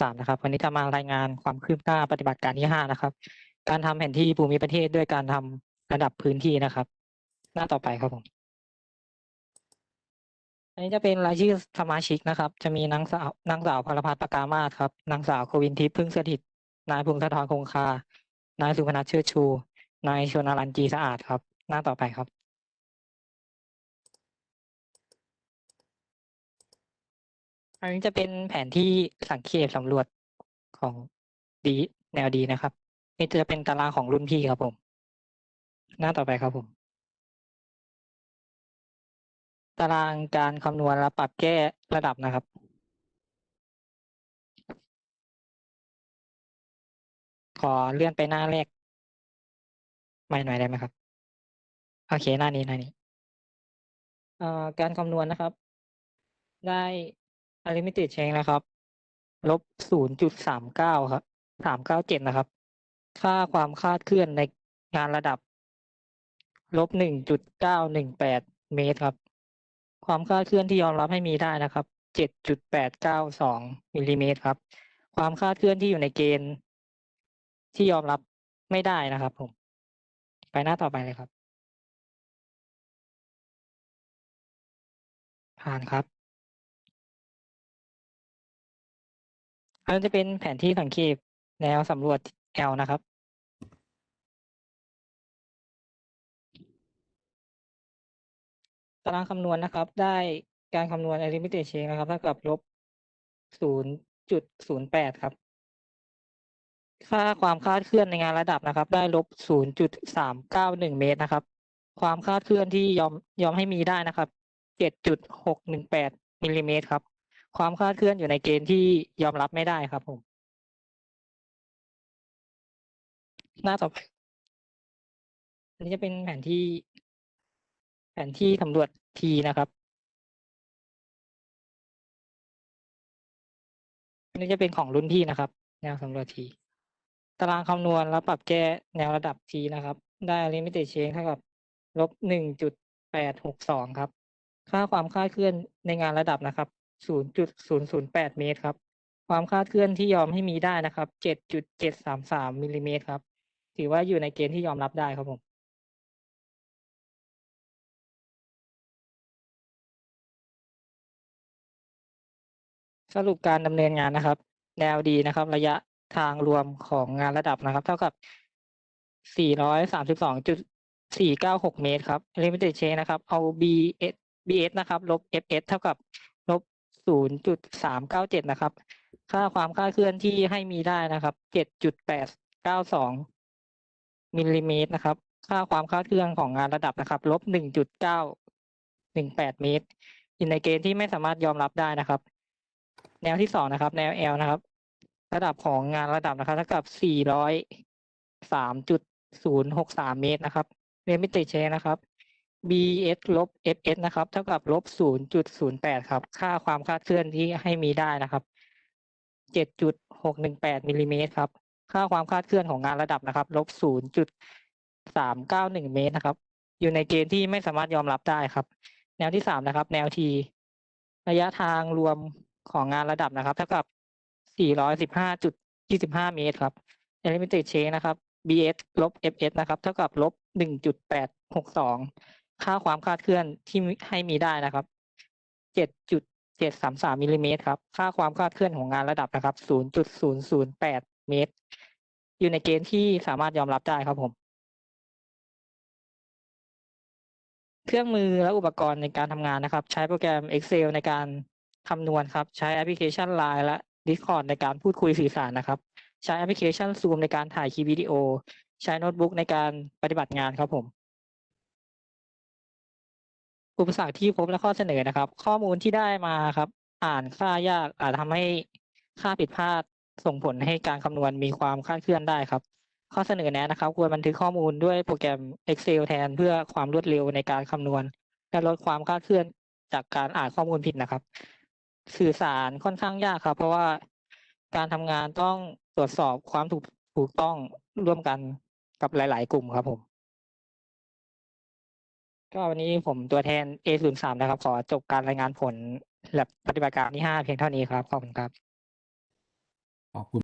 3นะครับ วันนี้จะมารายงานความคืบหน้าปฏิบัติการที่ 5 นะครับ การทำแผนที่ภูมิประเทศด้วยการทำระดับพื้นที่นะครับ หน้าต่อไปครับผมอันนี้จะเป็นรายชื่อสมาชิกนะครับ จะมีนางสาวนางสาวพลพัฒน์ปากามาศครับนางสาวโควินทิพย์พึ่งสถิต นายพงศธรคงคา นายสุพนัทเชิดชู นายชนอรันจีสะอาดครับ หน้าต่อไปครับ อันนี้จะเป็นแผนที่สังเกตสำรวจของดีแนวดีนะครับ นี่จะเป็นตารางของรุ่นพี่ครับผม หน้าต่อไปครับผม ตารางการคำนวณและปรับแก้ระดับนะครับขอเลื่อนไปหน้าแรกใหม่หน่อยได้ไหมครับ โอเคหน้านี้หน้านี้ การคำนวณนะครับ ได้ unlimited change นะครับ ลบศูนย์จุดสามเก้าครับสามเก้าเจ็ดนะครับ ค่าความคาดเคลื่อนในงานระดับ ลบหนึ่งจุดเก้าหนึ่งแปดเมตรครับ ความคาดเคลื่อนที่ยอมรับให้มีได้นะครับเจ็ดจุดแปดเก้าสองมิลลิเมตรครับ ความคาดเคลื่อนที่อยู่ในเกณฑ์ ที่ยอมรับไม่ได้นะครับผม ไปหน้าต่อไปเลยครับ ผ่านครับ อันนี้จะเป็นแผนที่สังเกตแนวสำรวจ L นะครับ ตารางคำนวณนะครับ ได้การคำนวณ unlimited change นะครับเท่ากับลบศูนย์จุดศูนย์แปดครับ ค่าความคลาดเคลื่อนในงานระดับนะครับ ได้ลบศูนย์จุดสามเก้าหนึ่งเมตรนะครับ ความคลาดเคลื่อนที่ยอมยอมให้มีได้นะครับเจ็ดจุดหกหนึ่งแปดมิลลิเมตรครับ ความคลาดเคลื่อนอยู่ในเกณฑ์ที่ยอมรับไม่ได้ครับผม หน้าต่อไปอันนี้จะเป็นแผนที่ แผนที่สำรวจทีนะครับอันนี้จะเป็นของรุ่นพี่นะครับ แนวสำรวจทีตารางคำนวณและปรับแก้แนวระดับทีนะครับ ได้ limited change เท่ากับลบหนึ่งจุดแปดหกสองครับ ค่าความคลาดเคลื่อนในงานระดับนะครับ ศูนย์จุดศูนย์ศูนย์แปดเมตรครับ ความคลาดเคลื่อนที่ยอมให้มีได้นะครับเจ็ดจุดเจ็ดสามสามมิลลิเมตรครับ ถือว่าอยู่ในเกณฑ์ที่ยอมรับได้ครับผมสรุปการดำเนินงานนะครับ แนวดีนะครับ ระยะทางรวมของงานระดับนะครับ เท่ากับ 432.496 เมตรครับ limited change นะครับ เอา BS BS นะครับ ลบ FS เท่ากับ ลบ0.397นะครับ ค่าความคลาดเคลื่อนที่ให้มีได้นะครับ7.892มิลลิเมตรนะครับ ค่าความคลาดเคลื่อนของงานระดับนะครับลบ1.918เมตรอยู่ในเกณฑ์ที่ไม่สามารถยอมรับได้นะครับ แนวที่สองนะครับ แนว L นะครับ ระดับของงานระดับนะครับเท่ากับ403.063เมตรนะครับ limited change นะครับ BS ลบ FS นะครับ เท่ากับลบ0.08ครับ ค่าความคลาดเคลื่อนที่ให้มีได้นะครับ7.618มิลลิเมตรครับ ค่าความคลาดเคลื่อนของงานระดับนะครับลบ0.391เก้าหนึ่งเมตรนะครับ อยู่ในเกณฑ์ที่ไม่สามารถยอมรับได้ครับ แนวที่สามนะครับ แนว T ระยะทางรวมของงานระดับนะครับ เท่ากับ415.25เมตรครับ limited change นะครับ BS ลบ FS นะครับ เท่ากับลบ1.862 ค่าความคลาดเคลื่อนที่ให้มีได้นะครับ 7.733มิลลิเมตรครับ ค่าความคลาดเคลื่อนของงานระดับนะครับ 0.008 เมตร อยู่ในเกณฑ์ที่สามารถยอมรับได้ครับผม เครื่องมือและอุปกรณ์ในการทำงานนะครับ ใช้โปรแกรม Excel ในการคำนวณครับ ใช้แอปพลิเคชัน Line และ Discord ในการพูดคุยสื่อสารนะครับ ใช้แอปพลิเคชัน Zoom ในการถ่ายคลิปวิดีโอ ใช้โน้ตบุ๊กในการปฏิบัติงานครับผม อุปสรรคที่พบและข้อเสนอนะครับ ข้อมูลที่ได้มาครับ อ่านค่ายากอาจทำให้ค่าผิดพลาดส่งผลให้การคำนวณมีความคลาดเคลื่อนได้ครับ ข้อเสนอแนะนะครับ ควรบันทึกข้อมูลด้วยโปรแกรม Excel แทนเพื่อความรวดเร็วในการคำนวณ และลดความคลาดเคลื่อนจากการอ่านข้อมูลผิดนะครับ สื่อสารค่อนข้างยากครับ เพราะว่าการทำงานต้องตรวจสอบความถูกถูกต้องร่วมกันกับหลาย ๆ กลุ่มครับผม ก็วันนี้ผมตัวแทน A03 นะครับ ขอจบการรายงานผลและปฏิบัติการที่ 5 เพียงเท่านี้ครับ ขอบคุณครับ ขอบคุณ